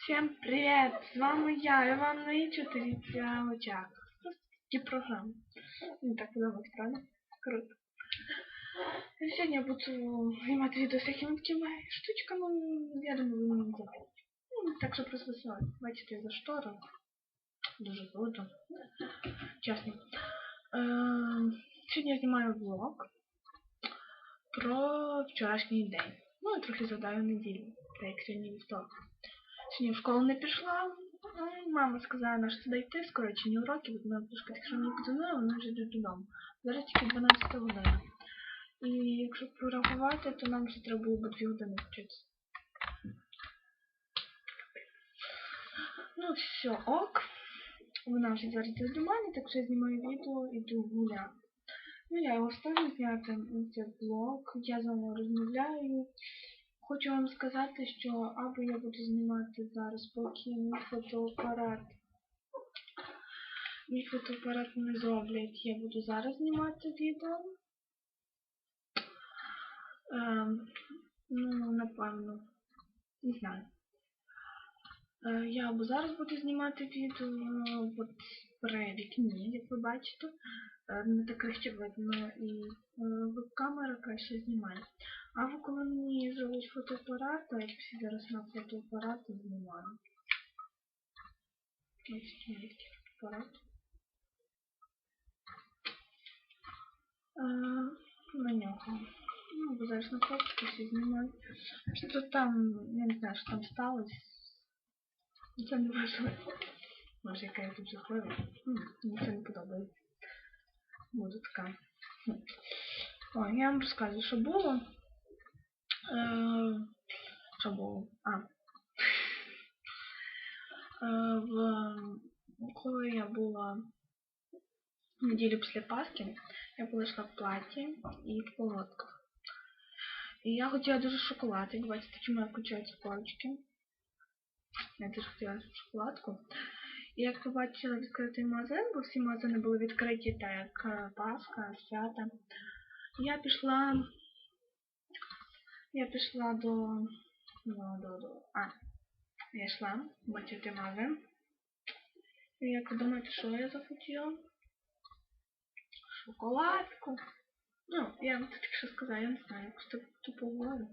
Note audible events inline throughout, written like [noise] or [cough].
Всем привет! З вами я, Іван Наїчутериця в очах. Просто такі програми. Мені так подобається, правда? Круто. І Сьогодні я буду знімати відео з такими такими штучками. Я думаю, ви мене забудете. Ну, так що просто весело. Бачите, за штору. Дуже круто. Чесно. Ем, Сьогодні я знімаю влог про вчорашній день. Ну і трохи згадаю неділю, так як сьогодні вівторок. Сьогодні в школу не пішла. Ну, Мама сказала, що туди йти, скорочені уроки, бо вона трошки якщо мені подзвонила, вона вже йде додому. Зараз тільки 12 година. І якщо прорахувати, то нам ще треба було б 2 години вчитися. Ну, все, ок. Вона вже зараз йде до мене, так що я знімаю відео, іду гуляти. Ну, я його ставлю зняти цей блог, я з вами розмовляю. Хочу вам сказати, що або я буду знімати зараз, поки мій фотоапарат. Мій фотоапарат не зроблять, я буду зараз знімати відео. Ем, ну, напевно, не знаю. Е, я або зараз буду знімати відео от при вікні, як ви бачите. Е, Не так краще видно і е, камера краще знімає. А коли мені зробить фотоапарат, то я всі зараз на фотоапарат знімаю. Ось такий такий фотоапарат. А, на нього. Ну, бо зараз на фоточку всі знімаю. Що там, я не знаю, що там сталося. Ну, Це не важливо. Може, яка я тут жахлива. М, Мені це не подобається. Буду така. Хм. Ой, я вам було. Е, Що було? А. Е, В... Коли я була неділю після Пасхи, я йшла в платі і в колодках. І я хотіла дуже шоколад, як бачите, чому я включаю ці палички. Я дуже хотіла шоколадку. Як побачила відкритий магазин, бо всі магазини були відкриті, так як е, Пасха, свята. Я пішла. Я пішла до. до, до, до. А. Я йшла, бачите магазин. І як ви думаєте, що я захотіла? Шоколадку. Ну, я вам тільки що сказала, я не знаю, якось так тупо говорю.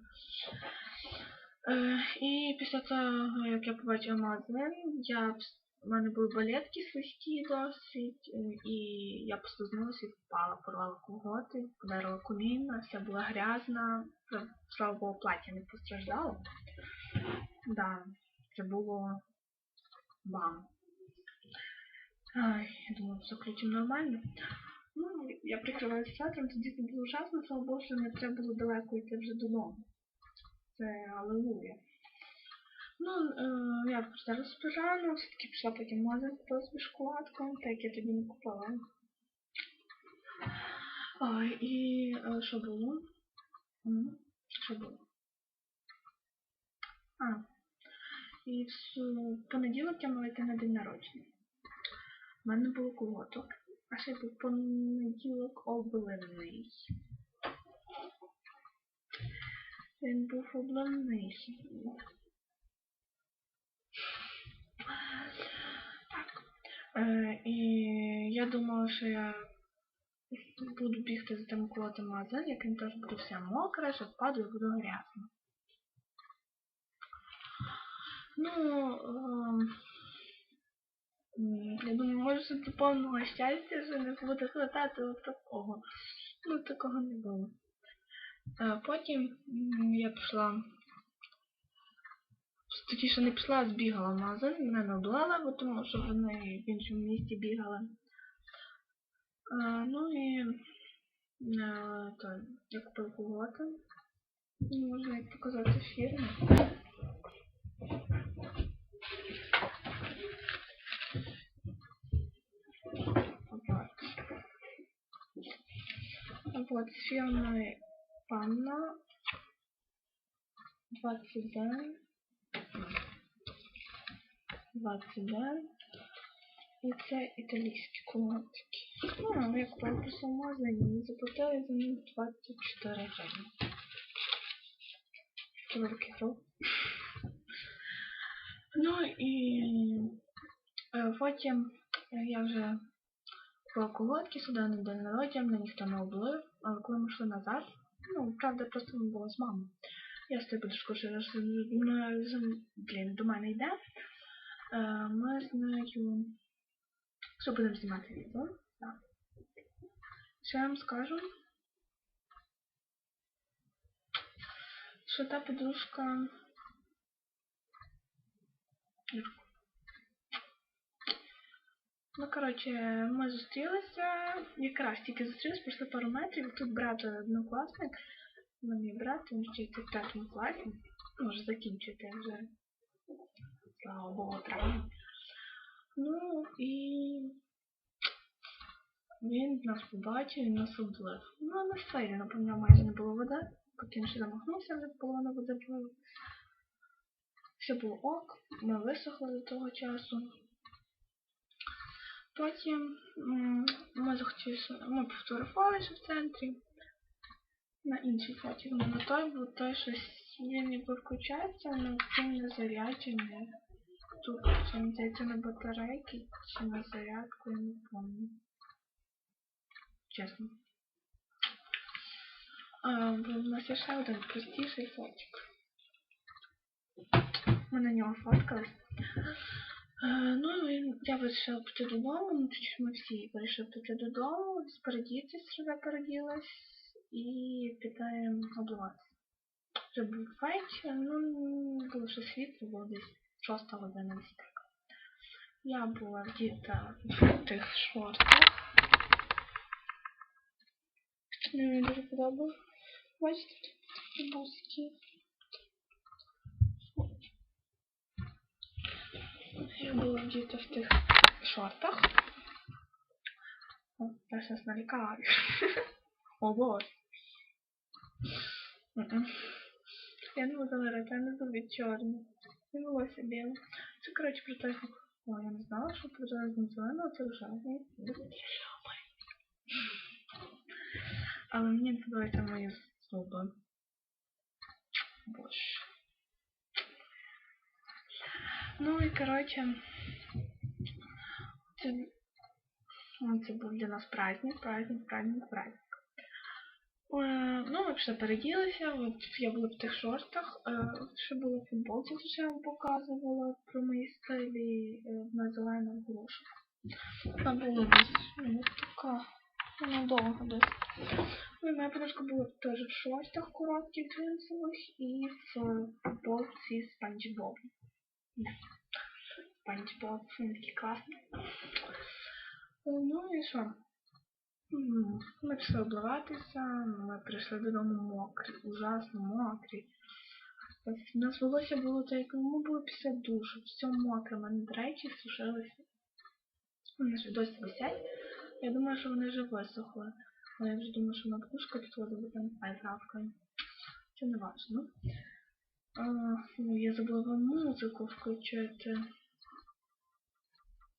Е, і після того, як я побачила магазин, я у мене були балетки слизькі досить, е, і я послизнулася і впала, порвала колготи, подарила коліна, вся була грязна. Слава Богу, плаття не постраждало. Да, це було бам. Ай, я думаю, все ключем нормально. Ну, я прикриваюся шатром, тоді це було ужасно, слава Богу, що не треба було далеко йти вже додому. Це алелуя. Ну, я зараз пожарно, все-таки пішла потім магазин, купила собі так я тоді не купила. А, і що було? Що було? А, і в понеділок я мала йти на день народження. У мене було колоток, а ще був понеділок обливний. Він був обливний. Так. Е, і я думала, що я буду бігти за тим колотим магазин, яким теж буду вся мокра, що впаду і буду грязна. Ну, ем, я думаю, може що до повного щастя, що не буде хватати от такого. Ну, такого не було. Е, Потім я пішла тоді ще не пішла, а збігала в магазин, мене наблала, бо тому що вони в іншому місті бігали. А, ну і а, то, я купила колготи. Не можу як показати фірму. Вот. Фирмой Панна 29 29. І це італійські колонки. Ну, я купила просто в магазині і заплатила за них 24 гривні. Великий гроші. Ну, і е, потім е, я вже купила колодки сюди на день народження, мене ніхто не облив, але коли ми йшли назад, ну, правда, просто ми були з мамою. Я стою подушку, що раз мною з- блін, до мене йде. Е, Ми з нею що будемо знімати відео. Так. Вам скажу? Що та подружка. Ну, коротше, ми зустрілися, якраз тільки зустрілися, пройшли пару метрів, тут брат однокласник, ну мій брат, він вчиться в п'ятому класі, може закінчити вже, слава Богу, травма. Ну і він нас побачив, він нас облив. Ну, на сфері, напевно, майже не було води, поки він ще замахнувся, вже половина води була. Все було ок, ми висохли до того часу. Потім ми захотіли, ми пофотографувалися в центрі. На іншій фоті, ну, на той був той, що він ніби включається, але він не заряджений. Тут це мені здається на батарейки чи на зарядку, я не пам'ятаю. Чесно. А, бо в нас є ще один простіший фотик. Ми на нього фоткались. Ну, я вирішила піти додому, ну, точніше ми всі вирішили піти додому, спередітись, я переділась, і підемо обливатися. Вже був вечір, ну, було ще світло, було десь шоста година десь так. Я була вдіта в тих шортах. Мені дуже подобалось. Бачите, тут бузки. Я була вдіта в тих шортах. О, я сейчас налякаю. [laughs] О, боже. Я не буду говорити, я не люблю чорне. Не волосся біле. Це, коротше, про те, як... О, я не знала, що це зараз не зелено, а це рожеве. Але мені подобаються мої зуби. Боже. Ну і коротше, це, ну, це був для нас праздник, праздник, праздник, праздник. Е, ну, ми пішли переділися, от я була в тих шортах, е, ще була футболка, що я вам показувала про мої стилі е, на зелених грушах. Там було десь ну, така, вона довго десь. Ну, моя подружка була теж в шортах коротких джинсових і в футболці з Спанч Бобом. Да. Спанч Боб, він такий класний. Ну і що? Ми пішли обливатися, ми прийшли додому мокрі, ужасно мокрі. У нас волосся було так, як ми було після душу, все мокре, в мене речі сушилися. Вони ж досі висять. Я думаю, що вони вже висохли. Але я вже думаю, що на подушку підходу буде айзавкою. Це не важно. Ну, я забула вам музику включити.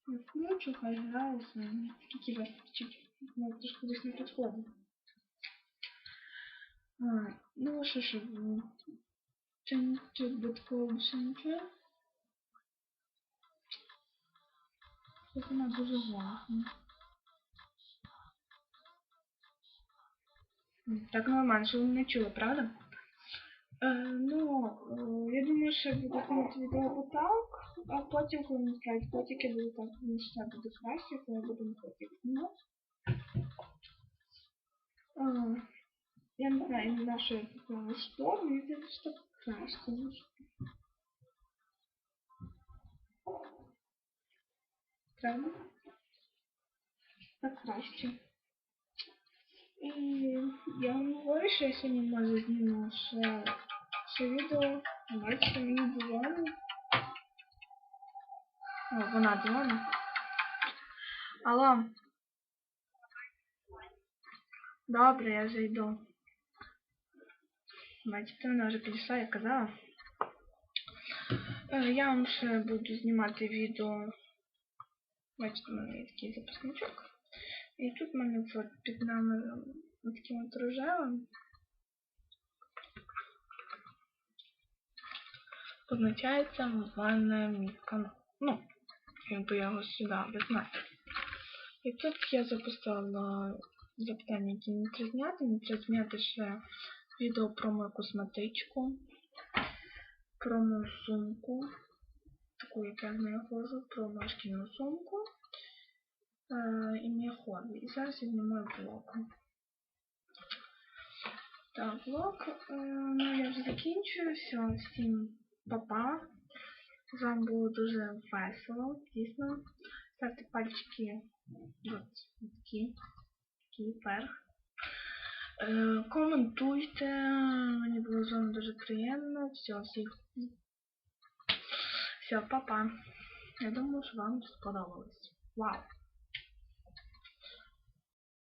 Я включу, хай собі. Скільки вас чуть ну, трошки десь не підходить. А, ну, що ж, ну, чи тут додатково більше нічого? Це вона дуже голосно. М, Так нормально, що ви не чули, правда? Е, ну, е, я думаю, що я буду знімати відео отак, а потім, коли не справить котики, буду так, мені ще буде краще, коли я буду котик знімати. Е, я не знаю, не знаю, що я купила що, мені здається, що так краще. ніж- Правда? Так краще. І я вам говорю, що я сьогодні може зніму ще, ще відео. Бачите, мені дзвонить. О, вона дзвонить. Алло. Добре, я вже йду. Бачите, вона вже підійшла, я казала. Е, Я вам ще буду знімати відео. Бачите, у мене є такий записничок. І тут в мене під номером от таким от рожевим. позначається в мене мій канал. Ну, якби я його сюди визначив. І тут я записала запитання, які не треба зняти. Не треба зняти ще відео про мою косметичку, про мою сумку, таку, як я в неї ходжу, про мою шкільну сумку е, і моє хобі. І зараз я знімаю блог. Так, блог, е, ну я вже закінчую. Все, всім па-па. З вами було дуже весело, дійсно. Ставте пальчики от такі, вверх. Е, коментуйте, мені було з вами дуже приємно. Все, всіх. Все, па-па. Я думаю, що вам сподобалось. Вау!